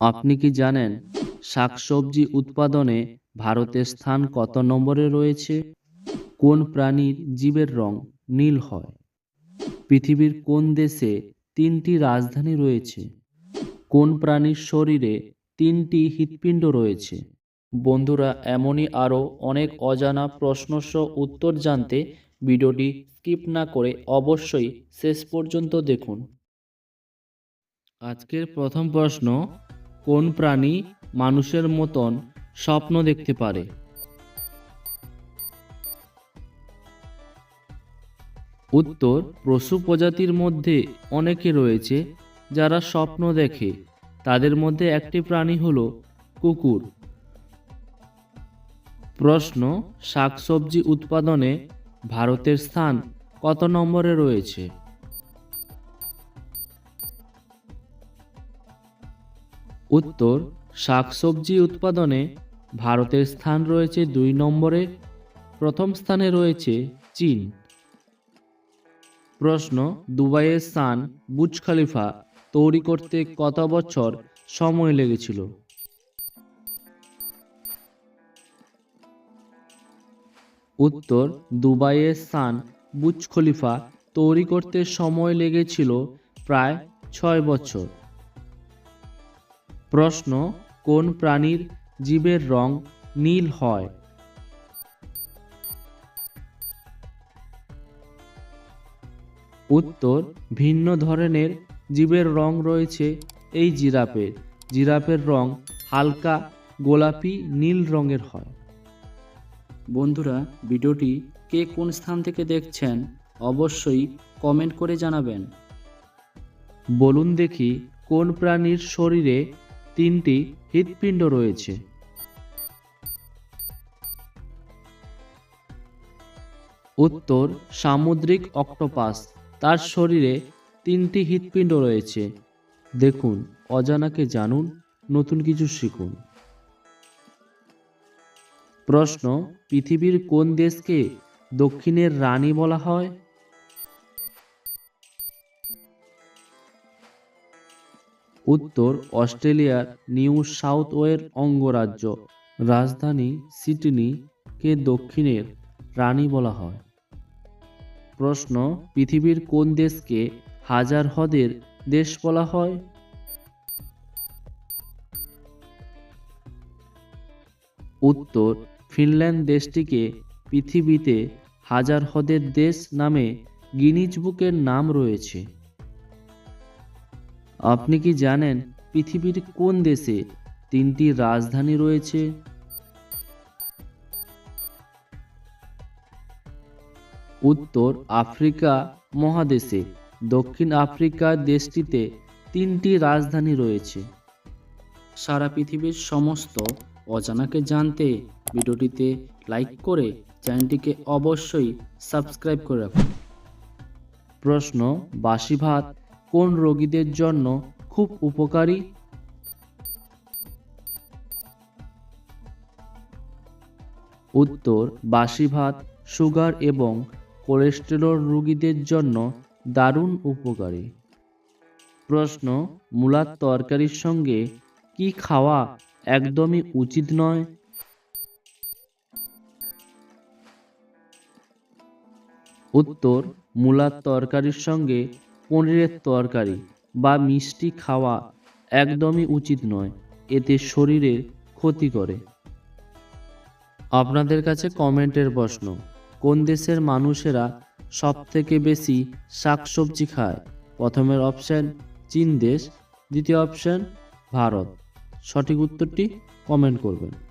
আপনি কি জানেন শাকসবজি উৎপাদনে ভারতের স্থান কত নম্বরে রয়েছে? কোন প্রাণীর জীবের রং নীল হয়? পৃথিবীর কোন দেশে তিনটি রাজধানী রয়েছে? কোন প্রাণীর শরীরে তিনটি হৃৎপিণ্ড রয়েছে? বন্ধুরা, এমনই আরও অনেক অজানা প্রশ্নসহ উত্তর জানতে ভিডিওটি স্কিপ না করে অবশ্যই শেষ পর্যন্ত দেখুন। আজকের প্রথম প্রশ্ন কোন প্রাণী মানুষের মতন স্বপ্ন দেখতে পারে? উত্তর, পশু প্রজাতির মধ্যে অনেকে রয়েছে যারা স্বপ্ন দেখে। তাদের মধ্যে একটি প্রাণী হলো কুকুর। প্রশ্ন, শাকসবজি উৎপাদনে ভারতের স্থান কত নম্বরে রয়েছে? উত্তর, শাকসবজি উৎপাদনে ভারতের স্থান রয়েছে দুই নম্বরে, প্রথম স্থানে রয়েছে চীন। প্রশ্ন, দুবাইয়ের সান বুজ খলিফা তৈরি করতে কত বছর সময় লেগেছিল? উত্তর, দুবাইয়ের সান বুজ খলিফা তৈরি করতে সময় লেগেছিল প্রায় ছয় বছর। প্রশ্ন কোন প্রাণীর জীবের রং নীল হয়? উত্তর ভিন্ন ধরনের জীবের রং রয়েছে এই জিরাফের। জিরাফের রং হালকা গোলাপি নীল রঙের হয়। বন্ধুরা ভিডিওটি কে কোন স্থান থেকে দেখছেন অবশ্যই কমেন্ট করে জানাবেন। বলুন দেখি কোন প্রাণীর শরীরে তিনটি হৃৎপিণ্ড রয়েছে। উত্তর, সামুদ্রিক অক্টোপাস। তার শরীরে তিনটি হৃৎপিণ্ড রয়েছে। দেখুন, অজানাকে জানুন, নতুন কিছু শিখুন। প্রশ্ন, পৃথিবীর কোন দেশকে দক্ষিণের রানী বলা হয়? উত্তর অস্ট্রেলিয়ার নিউ সাউথ ওয়ের অঙ্গরাজ্য। রাজধানী সিডনি কে দক্ষিণের রানী বলা হয়। প্রশ্ন, পৃথিবীর কোন দেশকে হাজার হ্রদের দেশ বলা হয়? উত্তর, ফিনল্যান্ড দেশটিকে পৃথিবীতে হাজার হ্রদের দেশ নামে গিনিজ বুকের নাম রয়েছে। আপনি কি জানেন পৃথিবীর কোন দেশে তিনটি রাজধানী রয়েছে? উত্তর আফ্রিকা মহাদেশে। দক্ষিণ আফ্রিকা দেশটিতে তিনটি রাজধানী রয়েছে। সারা পৃথিবীর সমস্ত অজানাকে জানতে ভিডিওটিতে লাইক করে চ্যানেলটিকে অবশ্যই সাবস্ক্রাইব করে রাখুন। প্রশ্ন বাসি ভাত কোন রোগীদের জন্য খুব উপকারী? উত্তর বাসি ভাত সুগার এবং কোলেস্টেরল রোগীদের জন্য দারুণ উপকারী। প্রশ্ন, মূলার তরকারির সঙ্গে কি খাওয়া একদমই উচিত নয়? উত্তর, মূলার তরকারির সঙ্গে পনিরের তরকারি বা মিষ্টি খাওয়া একদমই উচিত নয়। এতে শরীরের ক্ষতি করে। আপনাদের কাছে কমেন্টের প্রশ্ন, কোন দেশের মানুষেরা সব থেকে বেশি শাকসবজি খায়? প্রথমের অপশান, চীন দেশ। দ্বিতীয় অপশান, ভারত। সঠিক উত্তরটি কমেন্ট করবেন।